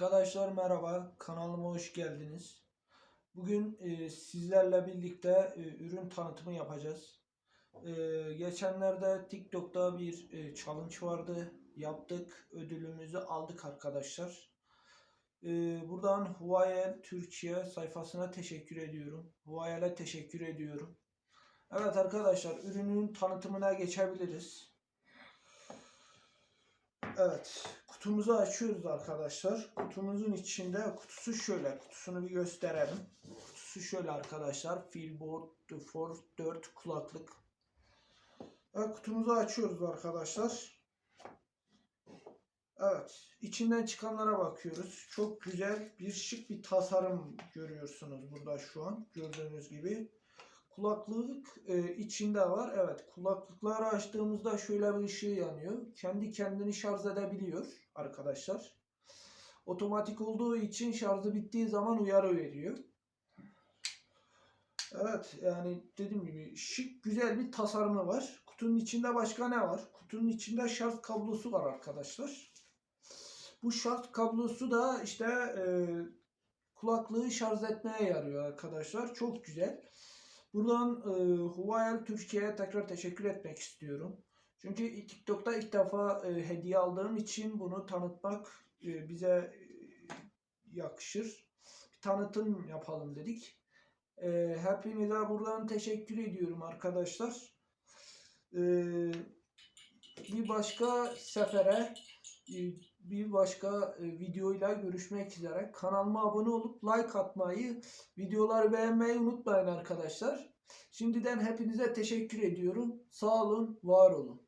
Arkadaşlar merhaba, kanalıma hoş geldiniz. Bugün e, sizlerle birlikte e, ürün tanıtımı yapacağız. E, geçenlerde TikTok'ta bir e, challenge vardı, yaptık, ödülümüzü aldık arkadaşlar. E, buradan Huawei Türkiye sayfasına teşekkür ediyorum. Huawei'ye teşekkür ediyorum. Evet arkadaşlar, ürünün tanıtımına geçebiliriz. Evet, kutumuzu açıyoruz arkadaşlar. Kutumuzun içinde kutusu şöyle. Kutusunu bir gösterelim. Kutusu şöyle arkadaşlar. Feelboard Force 4 kulaklık. Evet, kutumuzu açıyoruz arkadaşlar. Evet, içinden çıkanlara bakıyoruz. Çok güzel bir şık bir tasarım görüyorsunuz burada şu an. Gördüğünüz gibi. Kulaklık e, içinde var. Evet kulaklıkları açtığımızda şöyle bir ışığı yanıyor. Kendi kendini şarj edebiliyor arkadaşlar. Otomatik olduğu için şarjı bittiği zaman uyarı veriyor. Evet yani dediğim gibi şık güzel bir tasarımı var. Kutunun içinde başka ne var? Kutunun içinde şarj kablosu var arkadaşlar. Bu şarj kablosu da işte e, kulaklığı şarj etmeye yarıyor arkadaşlar. Çok güzel. Buradan e, Huawei Türkiye'ye tekrar teşekkür etmek istiyorum. Çünkü TikTok'ta ilk defa e, hediye aldığım için bunu tanıtmak e, bize e, yakışır. Bir tanıtım yapalım dedik. E, hepinize buradan teşekkür ediyorum arkadaşlar. E, bir başka sefere bir başka e, videoyla görüşmek üzere. Kanalıma abone olup like atmayı, videoları beğenmeyi unutmayın arkadaşlar. Şimdiden hepinize teşekkür ediyorum. Sağ olun, var olun.